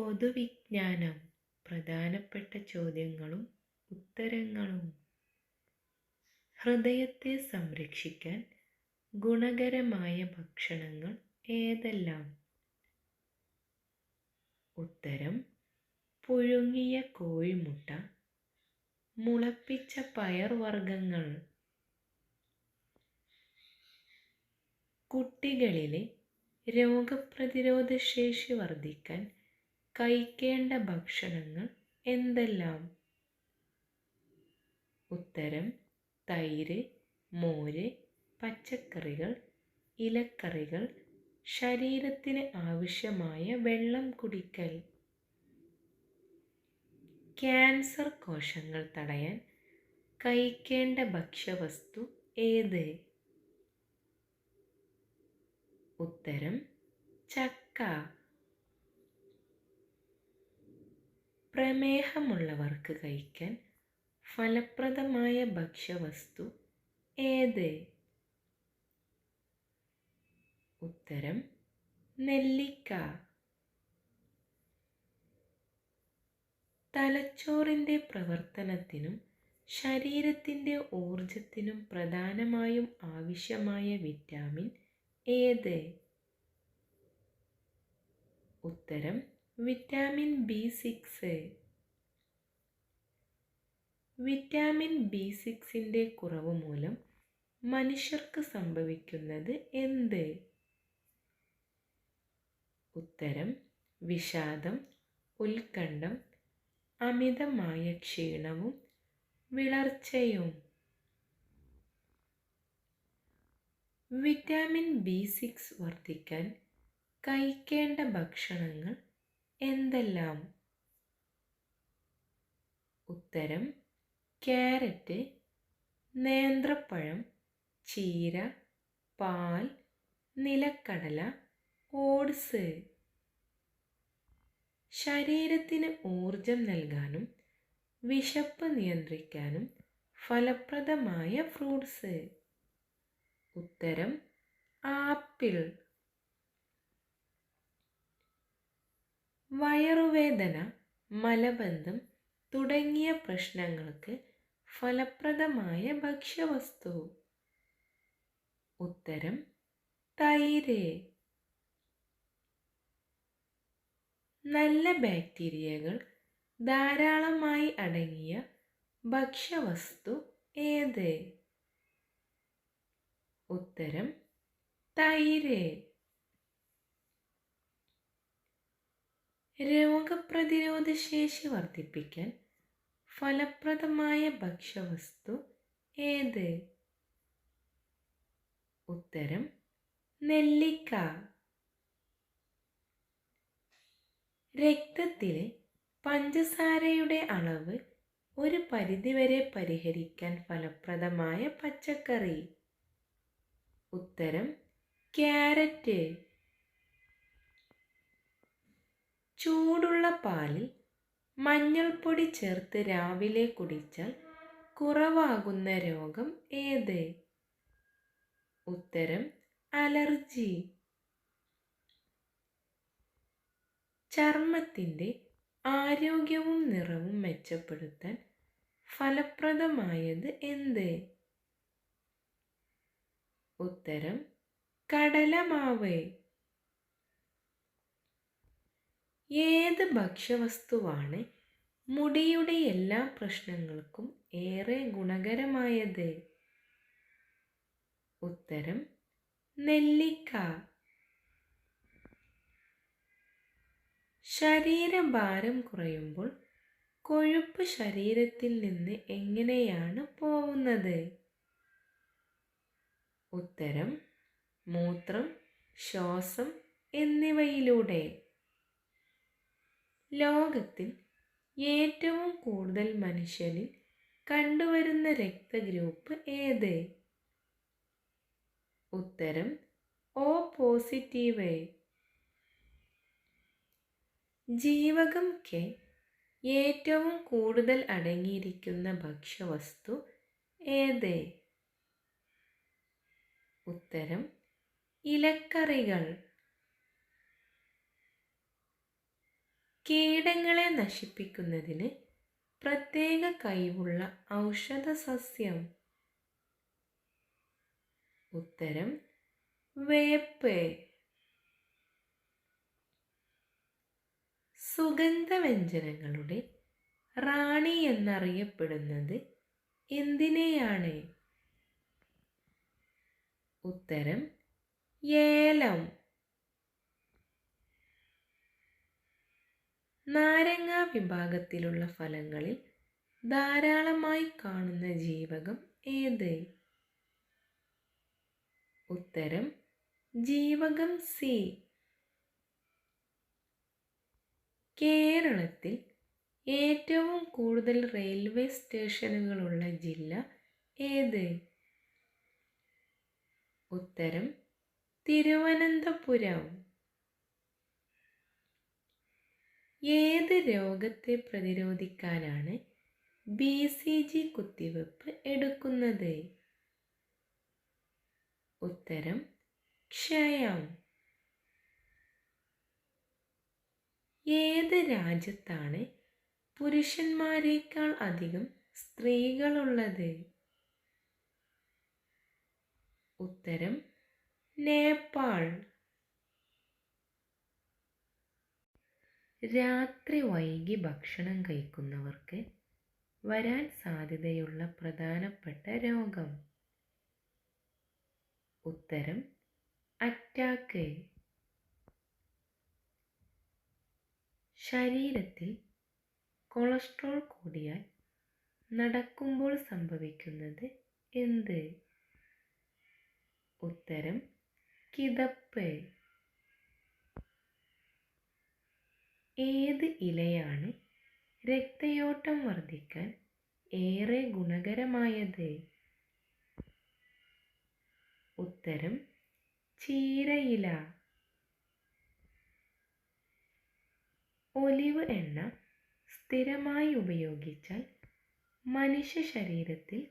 പൊതുവിജ്ഞാനം. പ്രധാനപ്പെട്ട ചോദ്യങ്ങളും ഉത്തരങ്ങളും. ഹൃദയത്തെ സംരക്ഷിക്കാൻ ഗുണകരമായ ഭക്ഷണങ്ങൾ ഏതെല്ലാം? ഉത്തരം പുഴുങ്ങിയ കോഴിമുട്ട മുളപ്പിച്ച പയർവർഗങ്ങൾ. കുട്ടികളിലെ രോഗപ്രതിരോധ ശേഷി വർദ്ധിക്കാൻ കഴിക്കേണ്ട ഭക്ഷണങ്ങൾ എന്തെല്ലാം? ഉത്തരം തൈര് മോര് പച്ചക്കറികൾ ഇലക്കറികൾ ശരീരത്തിന് ആവശ്യമായ വെള്ളം കുടിക്കൽ. ക്യാൻസർ കോശങ്ങൾ തടയാൻ കഴിക്കേണ്ട ഭക്ഷ്യവസ്തു ഏത്? ഉത്തരം ചക്ക. പ്രമേഹമുള്ളവർക്ക് കഴിക്കാൻ ഫലപ്രദമായ ഭക്ഷ്യവസ്തു ഏത്? ഉത്തരം നെല്ലിക്ക. തലച്ചോറിന്റെ പ്രവർത്തനത്തിനും ശരീരത്തിന്റെ ഊർജത്തിനും പ്രധാനമായും ആവശ്യമായ വിറ്റാമിൻ ഏത്? ഉത്തരം vitamin B six. Vitamin B സിക്സിന്റെ കുറവ് മൂലം മനുഷ്യർക്ക് സംഭവിക്കുന്നത് എന്ത്? ഉത്തരം വിഷാദം ഉത്കണ്ഠം അമിതമായ ക്ഷീണവും വിളർച്ചയും. വിറ്റാമിൻ ബി സിക്സ് വർദ്ധിക്കാൻ കഴിക്കേണ്ട ഭക്ഷണങ്ങൾ എന്തെല്ലാം? ഉത്തരം ക്യാരറ്റ് നേന്ത്രപ്പഴം ചീര പാൽ നിലക്കടല ഓട്സ്. ശരീരത്തിന് ഊർജം നൽകാനും വിശപ്പ് നിയന്ത്രിക്കാനും ഫലപ്രദമായ ഫ്രൂട്ട്സ്. ഉത്തരം ആപ്പിൾ. വയറുവേദന മലബന്ധം തുടങ്ങിയ പ്രശ്നങ്ങൾക്ക് ഫലപ്രദമായ ഭക്ഷ്യവസ്തു. ഉത്തരം തൈര്. നല്ല ബാക്ടീരിയകൾ ധാരാളമായി അടങ്ങിയ ഭക്ഷ്യവസ്തു ഏത്? ഉത്തരം തൈര്. രോഗപ്രതിരോധ ശേഷി വർദ്ധിപ്പിക്കാൻ ഫലപ്രദമായ ഭക്ഷ്യവസ്തു ഏത്? ഉത്തരം നെല്ലിക്ക. രക്തത്തിലെ പഞ്ചസാരയുടെ അളവ് ഒരു പരിധിവരെ പരിഹരിക്കാൻ ഫലപ്രദമായ പച്ചക്കറി. ഉത്തരം ക്യാരറ്റ്. ചൂടുള്ള പാലിൽ മഞ്ഞൾപ്പൊടി ചേർത്ത് രാവിലെ കുടിച്ചാൽ കുറവാകുന്ന രോഗം ഏത്? ഉത്തരം അലർജി. ചർമ്മത്തിന്റെ ആരോഗ്യവും നിറവും മെച്ചപ്പെടുത്താൻ ഫലപ്രദമായത് എന്ത്? ഉത്തരം കടലമാവ്. ഏത് ഭക്ഷ്യവസ്തുവാണ് മുടിയുടെ എല്ലാ പ്രശ്നങ്ങൾക്കും ഏറെ ഗുണകരമായത്? ഉത്തരം നെല്ലിക്ക. ശരീരഭാരം കുറയുമ്പോൾ കൊഴുപ്പ് ശരീരത്തിൽ നിന്ന് എങ്ങനെയാണ് പോകുന്നത് ഉത്തരം മൂത്രം ശ്വാസം എന്നിവയിലൂടെ. ലോകത്തിൽ ഏറ്റവും കൂടുതൽ മനുഷ്യരിൽ കണ്ടുവരുന്ന രക്തഗ്രൂപ്പ് ഏത്? ഉത്തരം ഓ പോസിറ്റീവ്. ജീവകം കെ ഏറ്റവും കൂടുതൽ അടങ്ങിയിരിക്കുന്ന ഭക്ഷ്യവസ്തു ഏത്? ഉത്തരം ഇലക്കറികൾ. കീടങ്ങളെ നശിപ്പിക്കുന്നതിന് പ്രത്യേക കഴിവുള്ള ഔഷധ സസ്യം ഉത്തരം വേപ്പ്. സുഗന്ധവ്യഞ്ജനങ്ങളുടെ റാണി എന്നറിയപ്പെടുന്നത് എന്തിനെയാണ്? ഉത്തരം ഏലം. നാരങ്ങ വിഭാഗത്തിലുള്ള ഫലങ്ങളിൽ ധാരാളമായി കാണുന്ന ജീവകം ഏത്? ഉത്തരം ജീവകം സി. കേരളത്തിൽ ഏറ്റവും കൂടുതൽ റെയിൽവേ സ്റ്റേഷനുകളുള്ള ജില്ല ഏത്? ഉത്തരം തിരുവനന്തപുരം. ഏത് രോഗത്തെ പ്രതിരോധിക്കാനാണ് ബി സി ജി കുത്തിവെപ്പ് എടുക്കുന്നത്? ഉത്തരം ക്ഷയം. ഏത് രാജ്യത്താണ് പുരുഷന്മാരേക്കാൾ അധികം സ്ത്രീകളുള്ളത്? ഉത്തരം നേപ്പാൾ. രാത്രി വൈകി ഭക്ഷണം കഴിക്കുന്നവർക്ക് വരാൻ സാധ്യതയുള്ള പ്രധാനപ്പെട്ട രോഗം. ഉത്തരം അറ്റാക്ക്. ശരീരത്തിൽ കൊളസ്ട്രോൾ കൂടിയാൽ നടക്കുമ്പോൾ സംഭവിക്കുന്നത് എന്ത്? ഉത്തരം കിതപ്പ്. ഏത് ഇലയാണ് രക്തയോട്ടം വർദ്ധിക്കാൻ ഏറെ ഗുണകരമായത്? ഉത്തരം ചീരയില. ഒലിവ് എണ്ണ സ്ഥിരമായി ഉപയോഗിച്ചാൽ മനുഷ്യ ശരീരത്തിൽ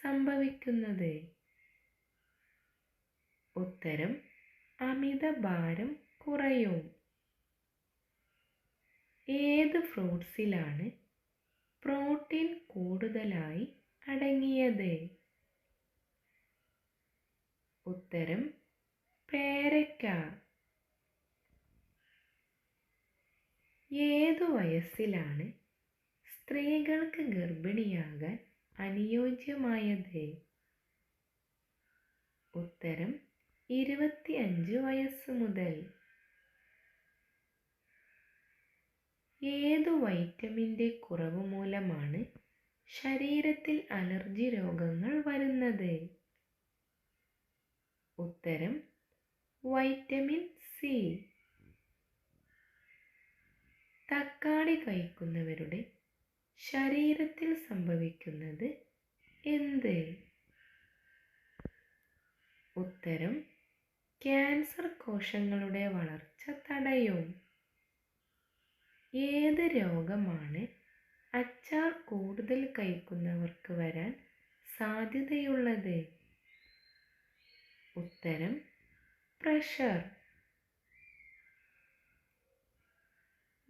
സംഭവിക്കുന്നത്. ഉത്തരം അമിത ഭാരം കുറയും. ഏത് ഫ്രൂട്ട്സിലാണ് പ്രോട്ടീൻ കൂടുതലായി അടങ്ങിയത്? ഉത്തരം പേരയ്ക്ക. ഏതു വയസ്സിലാണ് സ്ത്രീകൾക്ക് ഗർഭിണിയാകാൻ അനുയോജ്യമായത്? ഉത്തരം ഇരുപത്തിയഞ്ച് വയസ്സ് മുതൽ. ഏതു വൈറ്റമിന്റെ കുറവ് മൂലമാണ് ശരീരത്തിൽ അലർജി രോഗങ്ങൾ വരുന്നത്? ഉത്തരം വൈറ്റമിൻ സി. തക്കാളി കഴിക്കുന്നവരുടെ ശരീരത്തിൽ സംഭവിക്കുന്നത് എന്ത്? ഉത്തരം ക്യാൻസർ കോശങ്ങളുടെ വളർച്ച തടയും. ഏത് രോഗമാണ് അച്ചാർ കൂടുതൽ കഴിക്കുന്നവർക്ക് വരാൻ സാധ്യതയുള്ളത്? ഉത്തരം പ്രഷർ.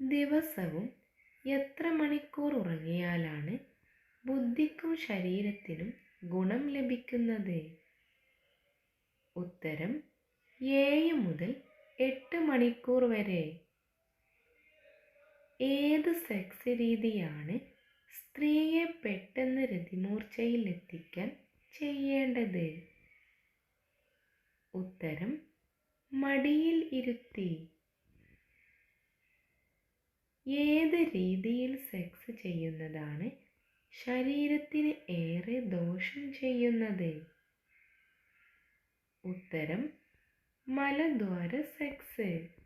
ദിവസവും എത്ര മണിക്കൂർ ഉറങ്ങിയാലാണ് ബുദ്ധിക്കും ശരീരത്തിനും ഗുണം ലഭിക്കുന്നത്? ഉത്തരം ഏഴ് മുതൽ എട്ട് മണിക്കൂർ വരെ. ഏത് സെക്സ് രീതിയാണ് സ്ത്രീയെ പെട്ടെന്ന് രതിമൂർച്ചയിൽ എത്തിക്കാൻ ചെയ്യേണ്ടത്? ഉത്തരം മടിയിൽ ഇരുത്തി. ഏത് രീതിയിൽ സെക്സ് ചെയ്യുന്നതാണ് ശരീരത്തിന് ഏറെ ദോഷം ചെയ്യുന്നത്? ഉത്തരം മലദ്വാര സെക്സ്